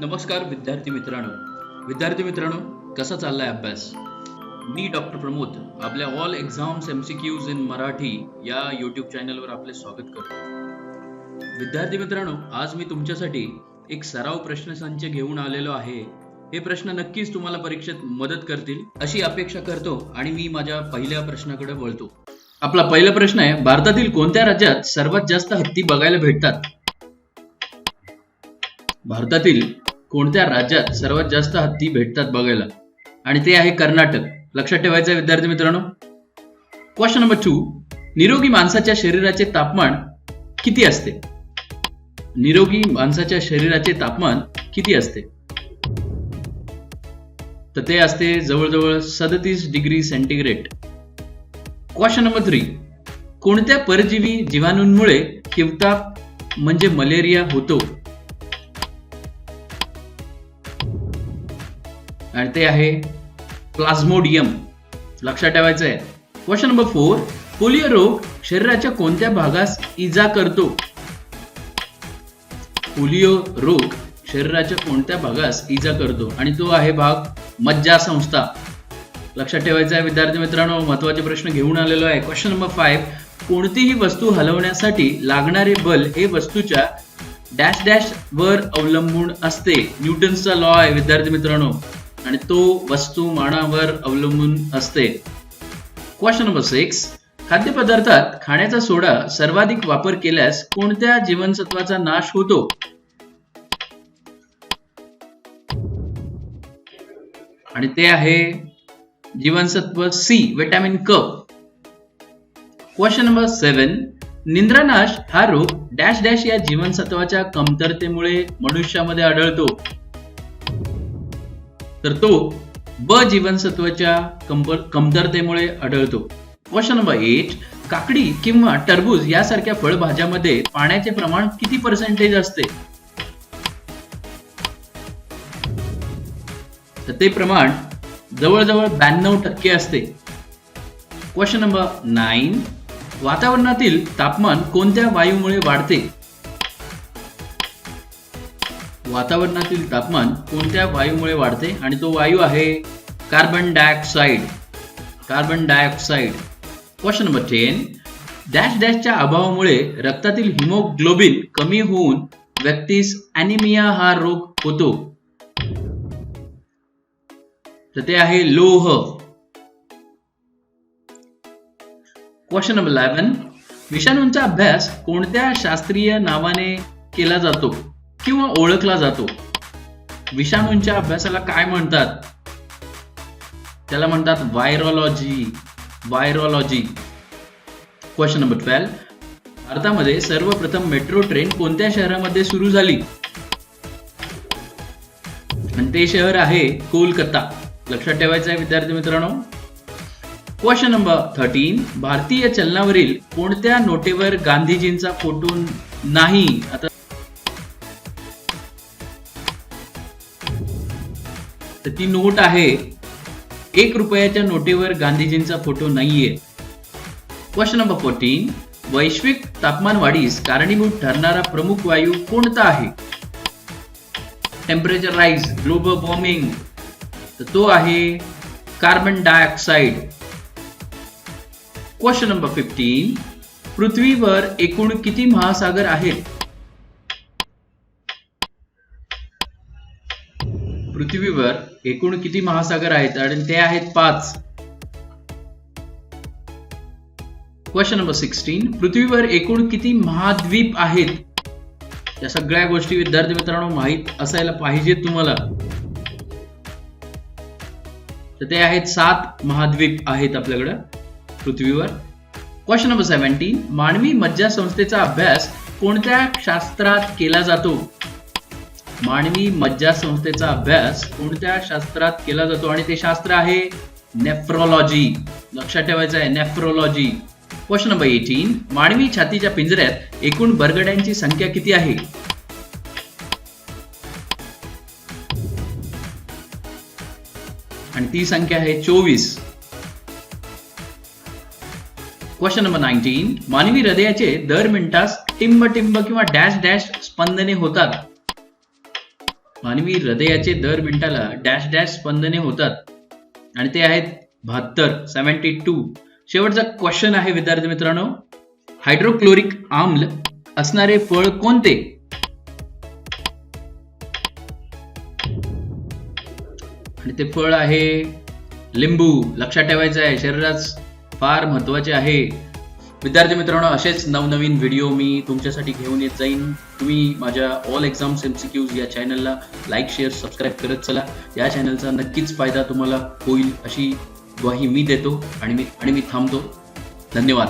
नमस्कार विद्यार्थी मित्रांनो. विद्यार्थी मित्रांनो कसा चाललाय अभ्यास? मी डॉक्टर प्रमोद आपल्या all exams M C Qs in Marathi या यूट्यूब चॅनलवर आपले स्वागत करतो. विद्यार्थी मित्रांनो आज मी तुमच्यासाठी एक सराव प्रश्नसंच घेऊन आलेलो आहे. हे प्रश्न नक्कीच तुम्हाला परीक्षेत मदत करतील अशी अपेक्षा करतो आणि मी माझ्या पहिल्या प्रश्नाकडे वळतो. आपला पहिला प्रश्न आहे भारतातील कोणत्या राज्यात सर्वात जास्त हत्ती बघायला भेटतात? भारतातील कोणत्या राज्यात सर्वात जास्त हत्ती भेटतात बघायला? आणि ते आहे कर्नाटक. लक्षात ठेवायचं आहे विद्यार्थी मित्रांनो? क्वेश्चन नंबर टू निरोगी माणसाच्या शरीराचे तापमान किती असते? निरोगी माणसाच्या शरीराचे तापमान किती असते? तर ते असते जवळजवळ सदतीस degree centigrade. Question number three कोणत्या परजीवी जीवाणूंमुळे हिवताप म्हणजे मलेरिया होतो? आणि ते आहे प्लाझ्मोडियम. लक्षात ठेवायचं आहे क्वेश्चन नंबर फोर पोलिओ रोग शरीराच्या कोणत्या भागास इजा करतो? पोलिओ रोग शरीराच्या कोणत्या भागास इजा करतो? आणि तो आहे भाग मज्जा संस्था लक्षात ठेवायचं आहे विद्यार्थी मित्रांनो महत्त्वाचे प्रश्न घेऊन आलेलो आहे. क्वेश्चन नंबर फाईव्ह कोणतीही वस्तू हलवण्यासाठी लागणारे बल हे वस्तूच्या डॅश डॅश वर अवलंबून असते. न्यूटन्सचा लॉ आहे विद्यार्थी मित्रांनो. आणि तो वस्तुमानावर अवलंबून असते. क्वेश्चन नंबर सिक्स खाद्यपदार्थात खाण्याचा सोडा सर्वाधिक वापर केल्यास कोणत्या जीवनसत्वाचा नाश होतो? आणि ते आहे जीवनसत्व सी विटॅमिन क क्वेश्चन नंबर सेवन निंद्रानाश हा रोग डॅश डॅश या जीवनसत्वाच्या कमतरतेमुळे मनुष्यामध्ये आढळतो. तर तो ब जीवनसत्वाच्या कमतरतेमुळे आढळतो. क्वेश्चन नंबर एट काकडी किंवा टरबूज यासारख्या फळभाज्यामध्ये पाण्याचे प्रमाण किती पर्सेंटेज असते? तर ते प्रमाण जवळजवळ ब्याण्णव टक्के असते. क्वेश्चन नंबर नाईन वातावरणातील तापमान कोणत्या वायूमुळे वाढते? वातावरणातील तापमान कोणत्या वायूमुळे वाढते आणि तो वायू आहे? Carbon dioxide carbon dioxide question number ten dash डॅशच्या अभावामुळे रक्तातील हिमोग्लोबिन कमी होऊन व्यक्तीस अॅनिमिया हा रोग होतो. तर ते आहे लोह. क्वेश्चन नंबर इलेव्हन विषाणूंचा अभ्यास कोणत्या शास्त्रीय नावाने केला जातो? किंवा ओळखला जातो. विषाणूंच्या अभ्यासाला काय म्हणतात? त्याला म्हणतात virology virology question number twelve भारतामध्ये सर्वप्रथम मेट्रो ट्रेन कोणत्या शहरामध्ये सुरू झाली? आणि ते शहर आहे कोलकाता. लक्षात ठेवायचं आहे विद्यार्थी मित्रांनो. क्वेश्चन नंबर थर्टीन भारतीय चलनावरील कोणत्या नोटेवर गांधीजींचा फोटो नाही? आता तर ती नोट आहे. एक रुपयाच्या नोटेवर गांधीजींचा फोटो नाहीये. क्वेश्चन नंबर फोर्टीन वैश्विक तापमान वाढीस कारणीभूत ठरणारा प्रमुख वायू कोणता आहे? टेम्परेचर राईज ग्लोबल वॉर्मिंग तर तो आहे carbon dioxide question number fifteen पृथ्वीवर एकूण किती महासागर आहेत? पृथ्वीवर एकूण किती महासागर आहेत आणि ते आहेत पाच. क्वेश्चन नंबर सिक्स्टीन पृथ्वीवर एकूण किती महाद्वीप आहेत? या सगळ्या गोष्टी विद्यार्थी मित्रांनो माहीत असायला पाहिजेत तुम्हाला. तर ते आहेत सात महाद्वीप आहेत आपल्याकडं पृथ्वीवर. क्वेश्चन नंबर सेव्हन्टीन मानवी मज्जा संस्थेचा अभ्यास कोणत्या शास्त्रात केला जातो? मानवी मज्जा संस्थेचा अभ्यास कोणत्या शास्त्रात केला जातो? आणि ते शास्त्र आहे नेफ्रोलॉजी लक्षात ठेवायचं आहे नेफ्रोलॉजी क्वेश्चन नंबर एटीन मानवी छातीच्या पिंजऱ्यात एकूण बरगड्यांची संख्या किती आहे? आणि ती संख्या आहे चोवीस. क्वेश्चन नंबर नाईन्टीन मानवी हृदयाचे दर मिनिटास टिंब टिंब किंवा डॅश डॅश स्पंदने होतात. मानवी हृदयाचे दर मिनिटाला डॅश डॅश स्पंदने होतात. आणि ते आहेत बहात्तर सेव्हन्टी टू. शेवटचा क्वेश्चन आहे विद्यार्थी मित्रांनो. हायड्रोक्लोरिक आम्ल असणारे फळ कोणते? आणि ते फळ आहे लिंबू. लक्षात ठेवायचं आहे शरीरात फार महत्त्वाचे आहे. विद्यार्थी मित्रांनो असेच नवनवीन व्हिडिओ मी तुमच्यासाठी घेऊन येत जाईन. तुम्ही माझ्या all exams M C Qs या चॅनलला लाईक शेअर सबस्क्राईब करत चला. या चॅनलचा नक्कीच फायदा तुम्हाला होईल अशी ग्वाही मी देतो आणि मी आणि मी थांबतो. धन्यवाद.